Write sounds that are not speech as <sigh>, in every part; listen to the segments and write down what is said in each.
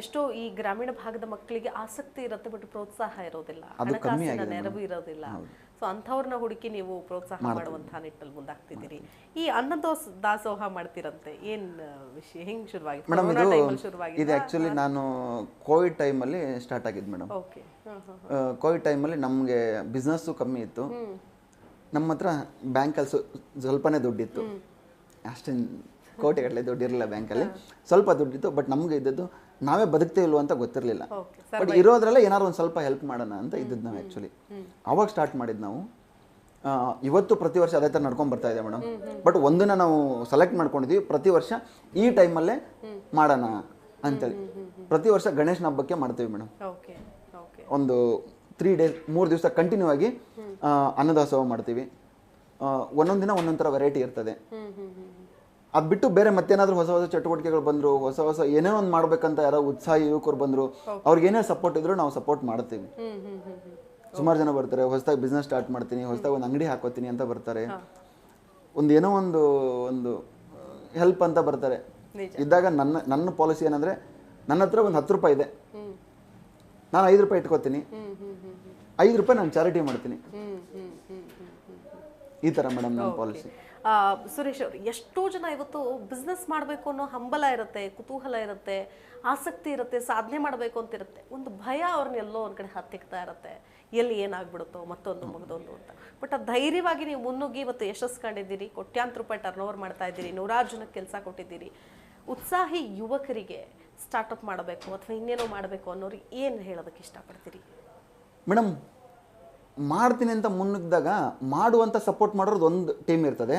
ಎಷ್ಟೋ ಈ ಗ್ರಾಮೀಣ ಭಾಗದ ಮಕ್ಕಳಿಗೆ ಆಸಕ್ತಿ ಇರುತ್ತೆ ಬಟ್ ಪ್ರೋತ್ಸಾಹ ಇರೋದಿಲ್ಲ. ಹಣಕಾಸಿನ ನೆರವು ಇರೋದಿಲ್ಲ. ಸೊ ಅಂಥವ್ರನ್ನ ಹುಡುಕಿ ನೀವು ಪ್ರೋತ್ಸಾಹ ಮಾಡುವಂತಹ ನಿಟ್ಟಲ್ಲಿ ಮುಂದಾಗ್ತಿದ್ದೀರಿ. ಈ ಅನ್ನದೋಸ್ ದಾಸೋಹ ಮಾಡ್ತಿರಂತೆ ಏನ್ ವಿಷಯ? ಹೆಂಗ್ ಶುರುವಾಗಿ ಮೇಡಮ್ ಇದು ಆ್ಯಕ್ಚುಲಿ ನಾನು ಕೋವಿಡ್ ಟೈಮಲ್ಲಿ ಸ್ಟಾರ್ಟ್ ಆಗಿದ್ದು ಮೇಡಮ್. ಓಕೆ. ಕೋವಿಡ್ ಟೈಮಲ್ಲಿ ನಮಗೆ ಬಿಸ್ನೆಸ್ಸು ಕಮ್ಮಿ ಇತ್ತು. ನಮ್ಮ ಹತ್ರ ಬ್ಯಾಂಕಲ್ಲಿ ಸ್ವಲ್ಪನೇ ದುಡ್ಡಿತ್ತು. ಅಷ್ಟೇ ಕೋಟೆಗಟ್ಟಲೆ ದುಡ್ಡಿರಲಿಲ್ಲ ಬ್ಯಾಂಕಲ್ಲಿ. ಸ್ವಲ್ಪ ದುಡ್ಡಿತ್ತು ಬಟ್ ನಮಗೆ ಇದ್ದದ್ದು ನಾವೇ ಬದುಕ್ತೇ ಇಲ್ವೋ ಅಂತ ಗೊತ್ತಿರಲಿಲ್ಲ. ಬಟ್ ಇರೋದ್ರಲ್ಲೇ ಏನಾದ್ರು ಒಂದು ಸ್ವಲ್ಪ ಹೆಲ್ಪ್ ಮಾಡೋಣ ಅಂತ ಇದ್ದಿದ್ದು ನಾವು ಆ್ಯಕ್ಚುಲಿ ಅವಾಗ ಸ್ಟಾರ್ಟ್ ಮಾಡಿದ್ದು ನಾವು. ಇವತ್ತು ಪ್ರತಿ ವರ್ಷ ಅದೇ ಥರ ನಡ್ಕೊಂಡು ಬರ್ತಾ ಇದೆ ಮೇಡಮ್. ಬಟ್ ಒಂದನ್ನ ನಾವು ಸೆಲೆಕ್ಟ್ ಮಾಡ್ಕೊಂಡಿದ್ವಿ. ಪ್ರತಿ ವರ್ಷ ಈ ಟೈಮಲ್ಲೇ ಮಾಡೋಣ ಅಂತೇಳಿ. ಪ್ರತಿ ವರ್ಷ ಗಣೇಶನ ಹಬ್ಬಕ್ಕೆ ಮಾಡ್ತೀವಿ ಮೇಡಮ್. ಒಂದು ತ್ರೀ ಡೇಸ್ ಮೂರು ದಿವಸ ಕಂಟಿನ್ಯೂ ಆಗಿ ಅನ್ನದಾಸೋಹ ಮಾಡ್ತೀವಿ. ಒಂದೊಂದು ದಿನ ಒಂದೊಂದು ಥರ ವೆರೈಟಿ ಇರ್ತದೆ. ಅದು ಬಿಟ್ಟು ಬೇರೆ ಮತ್ತೇನಾದ್ರೂ ಹೊಸ ಹೊಸ ಚಟುವಟಿಕೆಗಳು ಬಂದರು ಹೊಸ ಹೊಸ ಏನೋ ಒಂದು ಮಾಡ್ಬೇಕಂತ ಯಾರೋ ಉತ್ಸಾಹ ಯುವಕರು ಬಂದರು ಅವ್ರಿಗೆ ಏನೇ ಸಪೋರ್ಟ್ ಇದ್ರು ನಾವು ಸಪೋರ್ಟ್ ಮಾಡ್ತೀವಿ. ಸುಮಾರು ಜನ ಬರ್ತಾರೆ ಹೊಸದಾಗಿ ಬಿಸ್ನೆಸ್ ಸ್ಟಾರ್ಟ್ ಮಾಡ್ತೀನಿ ಹೊಸದಾಗಿ ಒಂದು ಅಂಗಡಿ ಹಾಕೋತೀನಿ ಅಂತ ಬರ್ತಾರೆ. ಒಂದು ಏನೋ ಒಂದು ಒಂದು ಹೆಲ್ಪ್ ಅಂತ ಬರ್ತಾರೆ. ಇದ್ದಾಗ ನನ್ನ ನನ್ನ ಪಾಲಿಸಿ ಏನಂದ್ರೆ ನನ್ನ ಹತ್ರ ಒಂದು ಹತ್ತು ರೂಪಾಯಿ ಇದೆ. ನಾನು ಐದು ರೂಪಾಯಿ ಇಟ್ಕೋತೀನಿ. ಐದು ರೂಪಾಯಿ ನಾನು ಚಾರಿಟಿ ಮಾಡ್ತೀನಿ. ಈ ಥರ ಮೇಡಮ್ ನನ್ನ ಪಾಲಿಸಿ ಸುರೇಶ್ ಅವರು, ಎಷ್ಟೋ ಜನ ಇವತ್ತು ಬಿಸ್ನೆಸ್ ಮಾಡಬೇಕು ಅನ್ನೋ ಹಂಬಲ ಇರುತ್ತೆ, ಕುತೂಹಲ ಇರುತ್ತೆ, ಆಸಕ್ತಿ ಇರುತ್ತೆ, ಸಾಧನೆ ಮಾಡಬೇಕು ಅಂತ ಇರುತ್ತೆ. ಒಂದು ಭಯ ಅವ್ರನ್ನ ಎಲ್ಲೋ ಒಂದು ಕಡೆ ಹತ್ತಿಕ್ತಾ ಇರುತ್ತೆ. ಎಲ್ಲಿ ಏನಾಗ್ಬಿಡುತ್ತೋ, ಮತ್ತೊಂದು ಮಗದೊಂದು ಅಂತ. ಬಟ್ ಆ ಧೈರ್ಯವಾಗಿ ನೀವು ಮುನ್ನುಗ್ಗಿ ಇವತ್ತು ಯಶಸ್ಸು ಕಂಡಿದ್ದೀರಿ ಕೋಟ್ಯಾಂತರ ರೂಪಾಯಿ ಟರ್ನ್ ಓವರ್ ಮಾಡ್ತಾ ಇದ್ದೀರಿ ನೂರಾರು ಜನಕ್ಕೆ ಕೆಲಸ ಕೊಟ್ಟಿದ್ದೀರಿ. ಉತ್ಸಾಹಿ ಯುವಕರಿಗೆ ಸ್ಟಾರ್ಟಪ್ ಮಾಡಬೇಕು ಅಥವಾ ಇನ್ನೇನೋ ಮಾಡಬೇಕು ಅನ್ನೋರಿಗೆ ಏನು ಹೇಳೋದಕ್ಕೆ ಇಷ್ಟಪಡ್ತೀರಿ? ಮೇಡಮ್ ಮಾಡ್ತೀನಿ ಅಂತ ಮುನ್ನುಗ್ದಾಗ ಮಾಡುವಂತ ಸಪೋರ್ಟ್ ಮಾಡೋದು ಒಂದು ಟೀಮ್ ಇರ್ತದೆ.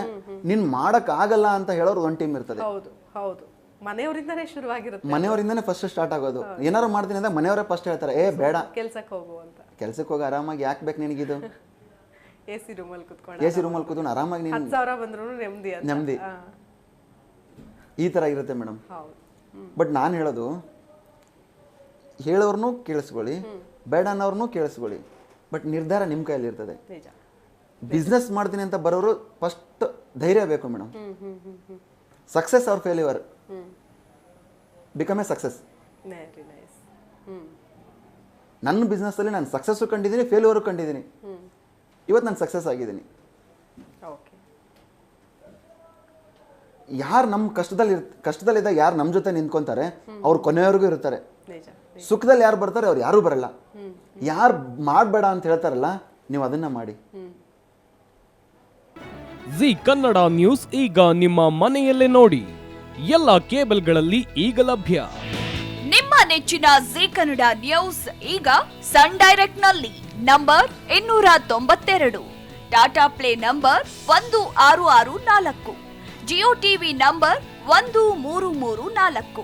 ನೀನ್ ಮಾಡಕ್ ಆಗಲ್ಲ ಅಂತ ಹೇಳೋರು ಒಂದು ಟೀಮ್ ಇರ್ತದೆ. ಹೌದು ಹೌದು. ಮನೆಯವರಿಂದನೇ ಶುರುವಾಗಿರುತ್ತೆ. ಮನೆಯವರಿಂದನೇ ಫಸ್ಟ್ ಸ್ಟಾರ್ಟ್ ಆಗೋದು. ಏನಾರು ಮಾಡ್ತೀನಿ ಅಂದ್ರೆ ಮನೆಯವರೇ ಫಸ್ಟ್ ಹೇಳ್ತಾರೆ ಏ ಬೇಡ. ಕೆಲ್ಸಕ್ಕೆ ಹೋಗುವಂತ ಕೆಲ್ಸಕ್ಕೆ ಹೋಗಿ ಆರಾಮಾಗಿ ಯಾಕೆ ಬೇಕು ನಿನಗಿದು? <laughs> ಎ ಸಿ ರೂಮಲ್ಲಿ ಕುತ್ಕೊಂಡು ಎ ಸಿ ರೂಮಲ್ಲಿ ಕೂತ್ಕೊಂಡು ಆರಾಮಾಗಿ ನೀನು ಹತ್ತು ಸಾವಿರ ಬಂದ್ರು ನೆಮ್ಮದಿ ಅಂತ. ನೆಮ್ಮದಿ. ಈ ಥರ ಇರುತ್ತೆ ಮೇಡಮ್. ಬಟ್ ನಾನು ಹೇಳೋದು ಹೇಳೋರ್ನು ಕೇಳಿಸ್ಕೊಳ್ಳಿ ಬೇಡ ಅನ್ನೋರ್ನು ಕೇಳಿಸ್ಕೊಳ್ಳಿ. ಬಟ್ ನಿರ್ಧಾರ ನಿಮ್ಮ ಕೈಯಲ್ಲಿ ಇರ್ತದೆ. ನಿಜ. ಬಿಸ್ನೆಸ್ ಮಾಡ್ತೀನಿ ಅಂತ ಬರೋರು ಫಸ್ಟ್ ಧೈರ್ಯ ಬೇಕು madam success or failure become a success ನನ್ನ ಬಿಸ್ನೆಸ್ ಅಲ್ಲಿ ಬಿಸ್ನೆಸ್ಸಲ್ಲಿ ನಾನು ಸಕ್ಸಸ್ಸು ಕಂಡಿದ್ದೀನಿ ಫೇಲ್ಯೂರು ಕಂಡಿದ್ದೀನಿ. ಇವತ್ತು ನಾನು ಸಕ್ಸಸ್ ಆಗಿದ್ದೀನಿ. ಓಕೆ ಯಾರು ನಮ್ಮ ಕಷ್ಟದಲ್ಲಿ ಕಷ್ಟದಲ್ಲಿದ್ದಾಗ ಯಾರು ನಮ್ಮ ಜೊತೆ ನಿಂತ್ಕೊಂತಾರೆ ಅವ್ರು ಕೊನೆಯವರೆಗೂ ಇರ್ತಾರೆ. ಸುಖದಲ್ಲಿ ಯಾರು ಬರ್ತಾರೆ ಅವ್ರು ಯಾರೂ ಬರಲ್ಲ. ಯಾರು ಮಾಡಬೇಡ ಅಂತ ಹೇಳ್ತಾರಲ್ಲ ನೀವು ಅದನ್ನ ಮಾಡಿ. ಜಿ ಕನ್ನಡ ನ್ಯೂಸ್ ಈಗ ನಿಮ್ಮ ಮನೆಯಲ್ಲೇ ನೋಡಿ. ಎಲ್ಲ ಕೇಬಲ್ಗಳಲ್ಲಿ ಈಗ ಲಭ್ಯ. ನಿಮ್ಮ ನೆಚ್ಚಿನ ಜಿ ಕನ್ನಡ ನ್ಯೂಸ್ ಈಗ ಸನ್ ಡೈರೆಕ್ಟ್ನಲ್ಲಿ ನಂಬರ್ ಇನ್ನೂರ ತೊಂಬತ್ತೆರಡು. ಟಾಟಾ ಪ್ಲೇ ನಂಬರ್ ಒಂದು ಆರು ಆರು ನಾಲ್ಕು. ಜಿಯೋ ಟಿವಿ ನಂಬರ್ ಒಂದು ಮೂರು ಮೂರು ನಾಲ್ಕು.